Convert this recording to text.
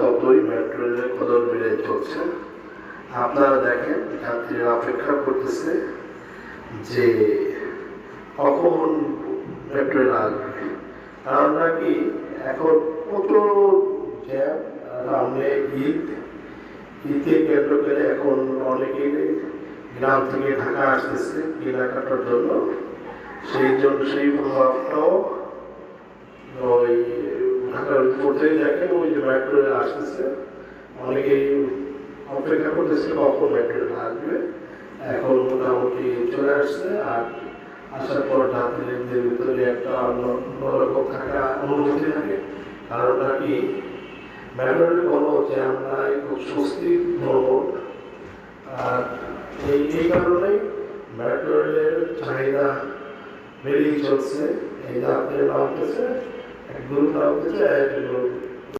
ততই মেট্রো রেলের কদর বেড়ে চলছে। আপনারা দেখেন, যাত্রীরা অপেক্ষা করতেছে যে কখন মেট্রো রেল আসবে। কারণ নাকি এখন প্রচুর জ্যাম সামনে ঈদ ঈদকে কেন্দ্র করে এখন অনেকেই গ্রাম থেকে ঢাকা আসতেছে কেনাকাটার জন্য। সেই জন্য সেই প্রভাবটাও ওই উপরেই দেখেন ওই যে মেট্রো রেল আসতেছে অনেকেই অপেক্ষা করতেছে কখন মেট্রো রেল আসবে এখন মোটামুটি চলে আসছে আর আসার পর যাত্রীদের ভিতরে একটা অন্য অন্যরকম থাকা অনুভূতি থাকে কারণটা কি মেট্রো রেলে কোনো জ্যাম নাই খুব স্বস্তি ভ্রমণ আর এই এই কারণেই মেট্রো চাহিদা বেড়েই চলছে এই যাত্রী নামতেছে 不知道这些。